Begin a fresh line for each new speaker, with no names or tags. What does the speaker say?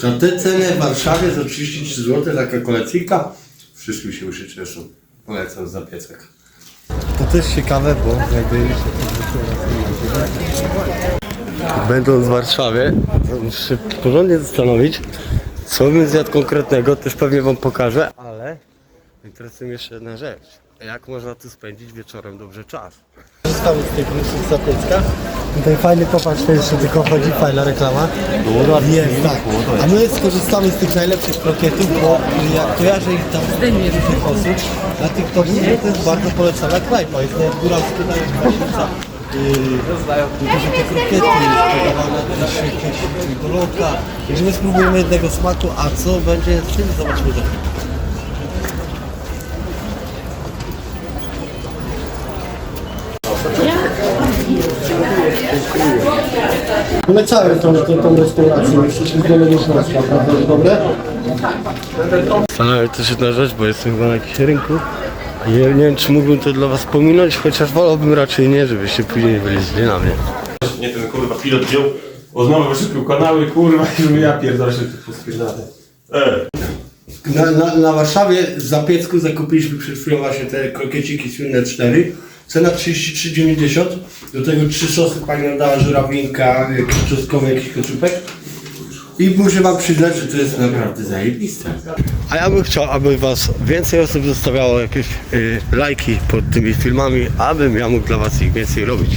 Za tę cenę w Warszawie za 33 zł taka kolekcyjka, wszyscy się uszy cieszą. Polecam za piecek.
To też ciekawe, bo jakby Będąc w Warszawie, muszę się porządnie zastanowić, co bym zjadł konkretnego, też pewnie wam pokażę, ale interesuje mnie jeszcze jedna rzecz. Jak można tu spędzić wieczorem dobrze czas? Korzystamy z tej brusy z Zapiecka. Tutaj fajny popatrz, to jeszcze tylko chodzi, fajna reklama. Jest, tak. A my skorzystamy z tych najlepszych krokietów, bo jak kojarzę ich tam z różnych osób, na TikToku to jest bardzo polecana knajpa. Jest nawet góralskie najlepsza. Yy, że te krokiety sprzedawane też jakieś do loka. Także my spróbujemy jednego smaku, a co będzie z tym zobaczmy za chwilę. Polecałem tą, tą, tą restaurację, jesteśmy z Dolnego Śląska, prawda, że dobre? Zastanawiam też jedna rzecz, bo jestem chyba na jakimś rynku. Nie, nie wiem, czy mógłbym to dla was pominąć, chociaż wolałbym raczej nie, żebyście później nie byli źli na mnie.
Nie ten kurwa pilot wziął, odmowę wyszukił kanały, kurwa, i mówię, ja pierdolę się tu pospierdolę.
Na, na, na Warszawie w Zapiecku zakupiliśmy przed chwilą właśnie te krokieciki słynne 4. Cena 33,90. Do tego trzy sosy pani nam dała żurawinka, jakiś czosnkowy, jakiś keczupek. I muszę wam przyznać, że to jest naprawdę zajebiste.
A ja bym chciał, aby was więcej osób zostawiało jakieś y, lajki pod tymi filmami, abym ja mógł dla was ich więcej robić.